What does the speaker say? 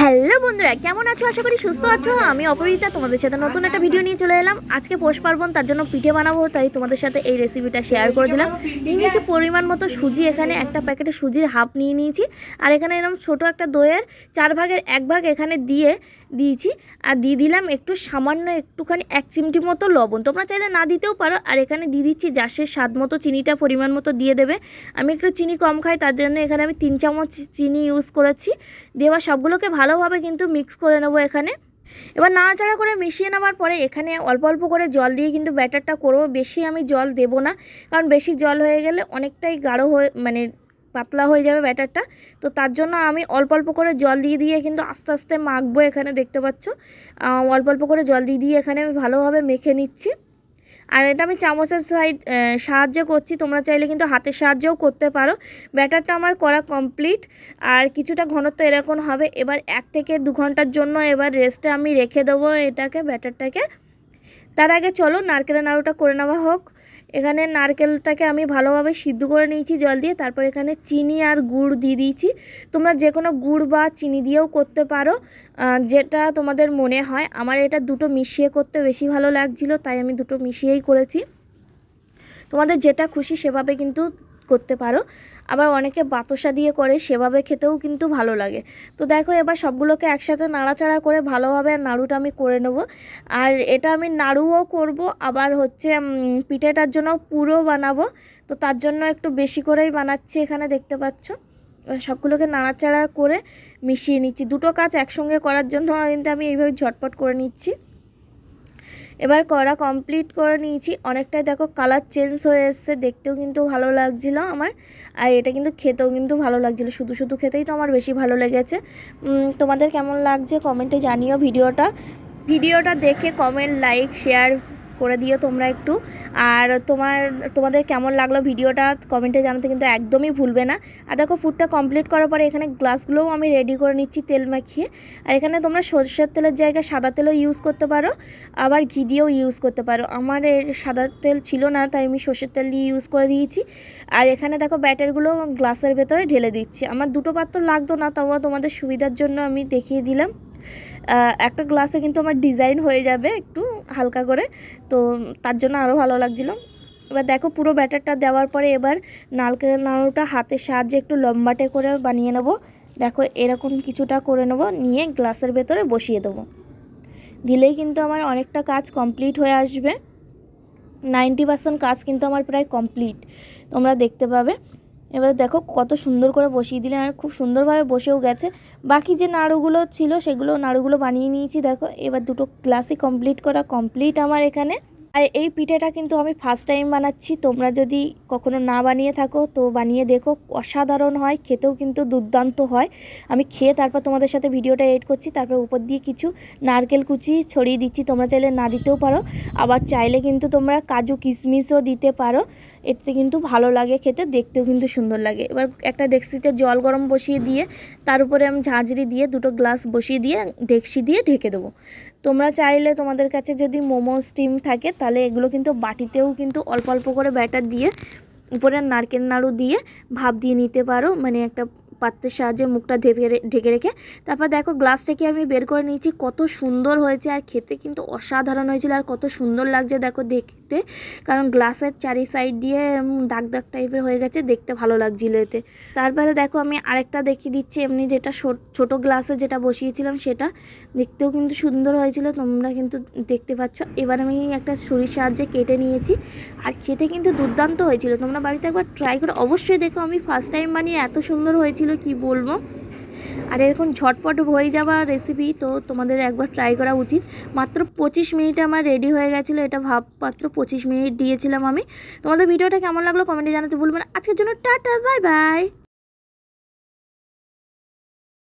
Hello বন্ধুরা, কেমন আছো? আশা করি সুস্থ আছো। আমি অপরিতা, তোমাদের সাথে নতুন একটা ভিডিও নিয়ে চলে এলাম। আজকে পোষ পার্বণ, তার জন্য পিঠে বানাবো, তাই তোমাদের সাথে এই রেসিপিটা শেয়ার করে দিলাম। নিয়ে নিয়েছি পরিমাণ মতো সুজি, এখানে একটা প্যাকেটে সুজির হাফ নিয়ে নিয়েছি। আর এখানে এরকম ছোট একটা দইয়ের চার ভাগের এক ভাগ এখানে দিয়ে দিয়েছি। আর দিয়ে দিলাম একটু সামান্য একটুখানি এক চিমটি মতো লবণ। তোমরা চাইলে না দিতেও পারো। আর এখানে দিয়ে দিচ্ছি জাসের স্বাদ মতো চিনিটা পরিমাণ মতো দিয়ে দেবে। আমি একটু চিনি কম খাই, তার জন্য এখানে আমি তিন চামচ চিনি ইউজ করেছি। এবার সবগুলোকে ভালোভাবে কিন্তু মিক্স করে নেব এখানে। এবার নাড়াচাড়া করে মিশিয়ে নেওয়ার পরে এখানে অল্প অল্প করে জল দিয়ে কিন্তু ব্যাটারটা করব। বেশি আমি জল দেব না। কারণ বেশি জল হয়ে গেলে অনেকটাই গাঢ় হয়ে মানে পাতলা হয়ে যাবে ব্যাটারটা। তো তার জন্য আমি অল্প অল্প করে জল দিয়ে দিয়ে কিন্তু আস্তে আস্তে মাখবো এখানে, দেখতে পাচ্ছ? অল্প অল্প করে জল দিয়ে দিয়ে এখানে আমি ভালোভাবে মেখে নিচ্ছি। আর এটা আমি চামচের সাইড সাহায্য করছি, তোমরা চাইলে কিন্তু হাতের সাহায্যেও করতে পারো। ব্যাটারটা আমার করা কমপ্লিট, আর কিছুটা ঘনত্ব এরকম হবে। এবার এক থেকে দু ঘণ্টার জন্য এবার রেস্টে আমি রেখে দেবো এটাকে, ব্যাটারটাকে। তার আগে চলো নারকেলের নাড়ুটা করে নেওয়া হোক। এখানে নারকেলটাকে আমি ভালোভাবে সিদ্ধ করে নিয়েছি জল দিয়ে, তারপর এখানে চিনি আর গুড় দিয়ে দিয়েছি। তোমরা যে কোনো গুড় বা চিনি দিয়েও করতে পারো যেটা তোমাদের মনে হয়। আমার এটা দুটো মিশিয়ে করতে বেশি ভালো লাগছিল, তাই আমি দুটো মিশিয়েই করেছি। তোমাদের যেটা খুশি সেভাবে কিন্তু করতে পারো। আবার অনেকে বাতসা দিয়ে করে, সেভাবে খেতেও কিন্তু ভালো লাগে। তো দেখো এবার সবগুলোকে একসাথে নাড়াচাড়া করে ভালোভাবে নাড়ুটা আমি করে নেব। আর এটা আমি নাড়ুও করব, আবার হচ্ছে পিঠেটার জন্য পুরো বানাবো। তো তার জন্য একটু বেশি করেই বানাচ্ছি এখানে, দেখতে পাচ্ছ? সবগুলোকে নাড়াচাড়া করে মিশিয়ে নিচ্ছি। দুটো কাজ একসঙ্গে করার জন্য কিন্তু আমি এইভাবে ঝটপট করে নিচ্ছি। এবার করা কমপ্লিট করে নিয়েছি। অনেকটাই দেখো কালার চেঞ্জ হয়ে এসছে, দেখতেও কিন্তু ভালো লাগছিল আমার। আর এটা কিন্তু খেতেও কিন্তু ভালো লাগছিল, শুধু শুধু খেতেই তো আমার বেশি ভালো লেগেছে। তোমাদের কেমন লাগছে কমেন্টে জানিও ভিডিওটা। ভিডিওটা দেখে কমেন্ট লাইক শেয়ার করে দিও তোমরা একটু। আর তোমার, তোমাদের কেমন লাগল ভিডিওটা কমেন্টে জানাতে কিন্তু একদমই ভুলবে না। আর দেখো ফুডটা কমপ্লিট করার পরে এখানে গ্লাসগুলোও আমি রেডি করে নিচ্ছি তেল মাখিয়ে। আর এখানে তোমরা সরষের তেলের জায়গায় সাদা তেলও ইউজ করতে পারো, আবার ঘি দিয়েও ইউজ করতে পারো। আমার সাদা তেল ছিল না, তাই আমি সর্ষের তেল দিয়ে ইউজ করে দিয়েছি। আর এখানে দেখো, ব্যাটারগুলো গ্লাসের ভেতরে ঢেলে দিচ্ছি। আমার দুটো পাত্র লাগতো না, তবুও তোমাদের সুবিধার জন্য আমি দেখিয়ে দিলাম। একটা গ্লাসে কিন্তু আমার ডিজাইন হয়ে যাবে একটু। হালকা করে। তো তার জন্য আরও ভালো লাগছিল। এবার দেখো পুরো ব্যাটারটা দেওয়ার পরে এবার নারকেল নাড়ুটা হাতের সাহায্যে একটু লম্বাটে করে বানিয়ে নেব। দেখো এরকম কিছুটা করে নেব, নিয়ে গ্লাসের ভেতরে বসিয়ে দেবো। দিলেই কিন্তু আমার অনেকটা কাজ কমপ্লিট হয়ে আসবে। নাইনটি পার্সেন্ট কাজ কিন্তু আমার প্রায় কমপ্লিট। তোমরা দেখতে পাবে। এবার দেখো কত সুন্দর করে বসিয়ে দিলে আর খুব সুন্দরভাবে বসেও গেছে। বাকি যে নাড়ুগুলো ছিল, সেগুলো নাড়ুগুলো বানিয়ে নিয়েছি। দেখো, এবার দুটো গ্লাসই কমপ্লিট করা কমপ্লিট আমার এখানে। আর এই পিঠেটা কিন্তু আমি ফার্স্ট টাইম বানাচ্ছি। তোমরা যদি কখনো না বানিয়ে থাকো, তো বানিয়ে দেখো, অসাধারণ হয়, খেতেও কিন্তু দুর্দান্ত হয়। আমি খেয়ে তারপর তোমাদের সাথে ভিডিওটা এড করছি, তারপর উপর দিয়ে কিছু নারকেল কুচি ছড়িয়ে দিচ্ছি, তোমরা চাইলে না দিতেও পারো। আবার চাইলে কিন্তু তোমরা কাজু কিশমিশও দিতে পারো। এতে কিন্তু ভালো লাগে খেতে, দেখতেও কিন্তু সুন্দর লাগে। এবার একটা ডেক্সিতে জল গরম বসিয়ে দিয়ে, তার উপরে আমি ঝাঁঝরি দিয়ে দুটো গ্লাস বসিয়ে দিয়ে, ডেক্সি দিয়ে ঢেকে দেবো। তোমরা চাইলে তোমাদের কাছে যদি মোমো, স্টিম থাকে, তাহলে এগুলো কিন্তু বাটিতেও কিন্তু অল্প অল্প করে ব্যাটার দিয়ে, উপরে নারকেল নাড়ু দিয়ে ভাপ দিয়ে নিতে পারো। মানে একটা পাত্রের সাহায্যে মুখটা ঢেকে ঢেকে রেখে, তারপর দেখো গ্লাসটাকে আমি বের করে নিয়েছি, কত সুন্দর হয়েছে আর খেতে কিন্তু অসাধারণ হয়েছিল আর কত সুন্দর লাগছে দেখো দেখতে। কারণ গ্লাসের চারি সাইড দিয়ে দাগ দাগ টাইপের হয়ে গেছে, দেখতে ভালো লাগছিল এতে। তারপরে দেখো আমি আরেকটা দেখিয়ে দিচ্ছি, এমনি যেটা ছোট গ্লাসে যেটা বসিয়েছিলাম সেটা। দেখতেও কিন্তু সুন্দর হয়েছিল, তোমরা কিন্তু দেখতে পাচ্ছ। এবার আমি একটা ছুরির সাহায্যে কেটে নিয়েছি, আর খেতে কিন্তু দুর্দান্ত হয়েছিল। তোমরা বাড়িতে একবার ট্রাই করে অবশ্যই দেখো, আমি ফার্স্ট টাইম বানিয়ে এত সুন্দর হয়েছিল। কি বলব? আর এরকম ঝটপট হয়ে যাওয়া রেসিপি তো তোমাদের একবার ট্রাই করা উচিত। মাত্র পঁচিশ মিনিটে আমার রেডি হয়ে গেছিল, এটা ভাব, মাত্র পঁচিশ মিনিট দিয়েছিলাম আমি। তোমাদের ভিডিওটা কেমন লাগল কমেন্টে জানাতে ভুলবেন। আজকের জন্য টাটা বাই বাই